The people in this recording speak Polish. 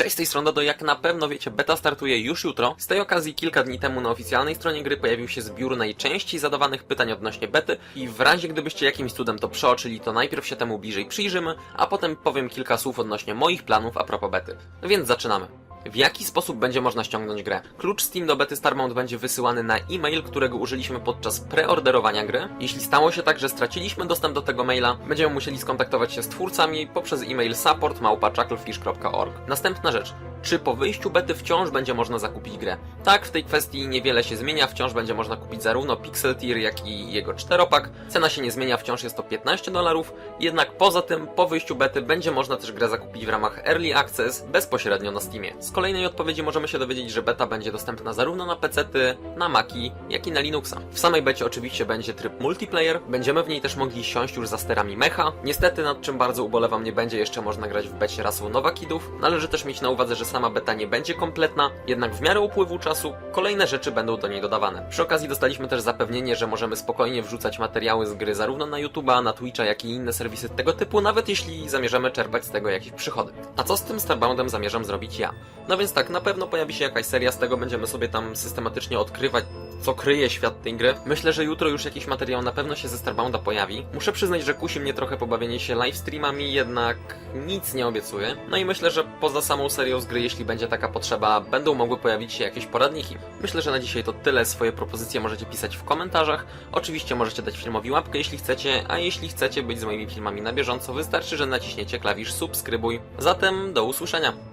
Cześć, z tej strony Dodo, jak na pewno wiecie, beta startuje już jutro. Z tej okazji kilka dni temu na oficjalnej stronie gry pojawił się zbiór najczęściej zadawanych pytań odnośnie bety i w razie gdybyście jakimś cudem to przeoczyli, to najpierw się temu bliżej przyjrzymy, a potem powiem kilka słów odnośnie moich planów a propos bety. Więc zaczynamy. W jaki sposób będzie można ściągnąć grę? Klucz Steam do bety Starmount będzie wysyłany na e-mail, którego użyliśmy podczas preorderowania gry. Jeśli stało się tak, że straciliśmy dostęp do tego maila, będziemy musieli skontaktować się z twórcami poprzez e-mail support.chucklefish.org. Następna rzecz. Czy po wyjściu bety wciąż będzie można zakupić grę? Tak, w tej kwestii niewiele się zmienia, wciąż będzie można kupić zarówno Pixel Tier, jak i jego czteropak. Cena się nie zmienia, wciąż jest to 15 dolarów, jednak poza tym po wyjściu bety będzie można też grę zakupić w ramach Early Access bezpośrednio na Steamie. Z kolejnej odpowiedzi możemy się dowiedzieć, że beta będzie dostępna zarówno na PC-ty, na Maci, jak i na Linuxa. W samej becie oczywiście będzie tryb multiplayer, będziemy w niej też mogli siąść już za sterami mecha. Niestety, nad czym bardzo ubolewam, nie będzie jeszcze można grać w becie rasą Nowakidów. Należy też mieć na uwadze, że sama beta nie będzie kompletna, jednak w miarę upływu czasu kolejne rzeczy będą do niej dodawane. Przy okazji dostaliśmy też zapewnienie, że możemy spokojnie wrzucać materiały z gry zarówno na YouTube'a, na Twitcha, jak i inne serwisy tego typu, nawet jeśli zamierzamy czerpać z tego jakieś przychody. A co z tym Starboundem zamierzam zrobić ja? No więc tak, na pewno pojawi się jakaś seria z tego, będziemy sobie tam systematycznie odkrywać, co kryje świat tej gry. Myślę, że jutro już jakiś materiał na pewno się ze Starbounda pojawi. Muszę przyznać, że kusi mnie trochę pobawienie się live streamami, jednak nic nie obiecuję. No i myślę, że poza samą serią z gry, jeśli będzie taka potrzeba, będą mogły pojawić się jakieś poradniki. Myślę, że na dzisiaj to tyle. Swoje propozycje możecie pisać w komentarzach. Oczywiście możecie dać filmowi łapkę, jeśli chcecie, a jeśli chcecie być z moimi filmami na bieżąco, wystarczy, że naciśniecie klawisz subskrybuj. Zatem do usłyszenia.